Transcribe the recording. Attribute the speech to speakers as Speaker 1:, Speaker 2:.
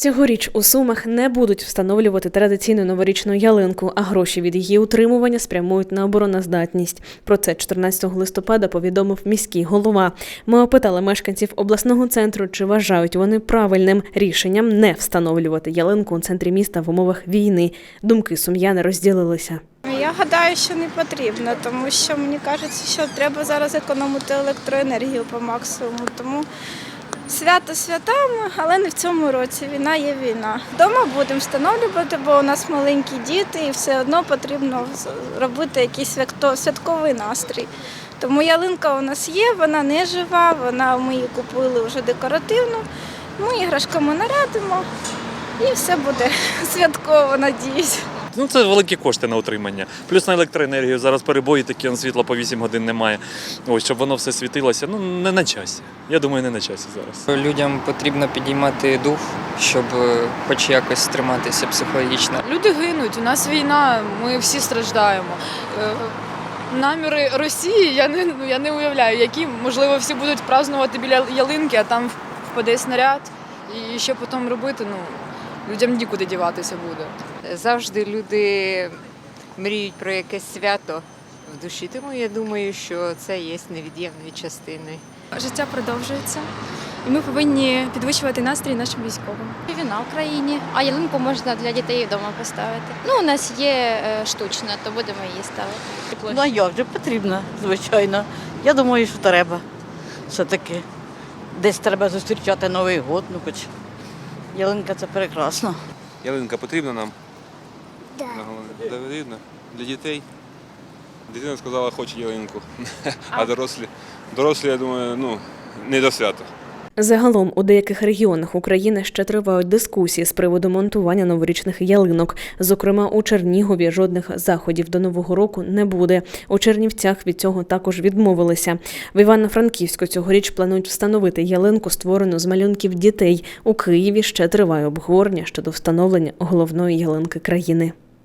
Speaker 1: Цьогоріч у Сумах не будуть встановлювати традиційну новорічну ялинку, а гроші від її утримування спрямують на обороноздатність. Про це 14 листопада повідомив міський голова. Ми опитали мешканців обласного центру, чи вважають вони правильним рішенням не встановлювати ялинку у центрі міста в умовах війни. Думки сум'яни розділилися.
Speaker 2: Я гадаю, що не потрібно, тому що мені кажеться, що треба зараз економити електроенергію по максимуму. Тому свято святами, але не в цьому році. Війна є війна. Вдома будемо встановлювати, бо у нас маленькі діти, і все одно потрібно робити якийсь святковий настрій. Тому ялинка у нас є, вона не жива, вона ми її купили вже декоративну. Ми іграшками нарядимо і все буде святково, надіюсь.
Speaker 3: Ну, це великі кошти на утримання. Плюс на електроенергію. Зараз перебої такі, світла по 8 годин немає. Ось, щоб воно все світилося. Ну, не на часі. Я думаю, не на часі зараз.
Speaker 4: Людям потрібно підіймати дух, щоб е, хоч якось триматися психологічно.
Speaker 5: Люди гинуть, у нас війна, ми всі страждаємо. Е, Наміри Росії я не, ну, я не уявляю, які можливо всі будуть празднувати біля ялинки, а там впаде снаряд. І що потім робити? Ну людям нікуди діватися буде.
Speaker 6: Завжди люди мріють про якесь свято в душі. Тому я думаю, що це є невід'ємною частиною.
Speaker 7: Життя продовжується, і ми повинні підвищувати настрій нашим військовим.
Speaker 8: Війна в країні, а ялинку можна для дітей вдома поставити. Ну, у нас є е, штучна, то будемо її ставити.
Speaker 9: Ну, а як же потрібно, звичайно. Я думаю, що треба. Все-таки десь треба зустрічати Новий год, ну хоч ялинка це прекрасно.
Speaker 10: Ялинка потрібна нам? Так. Потрібна. Для дітей. Дитина сказала, хоче ялинку. А дорослі? Дорослі, я думаю, ну, не до свята.
Speaker 1: Загалом у деяких регіонах України ще тривають дискусії з приводу монтування новорічних ялинок. Зокрема, у Чернігові жодних заходів до нового року не буде. У Чернівцях від цього також відмовилися. В Івано-Франківську цьогоріч планують встановити ялинку, створену з малюнків дітей. У Києві ще триває обговорення щодо встановлення головної ялинки країни.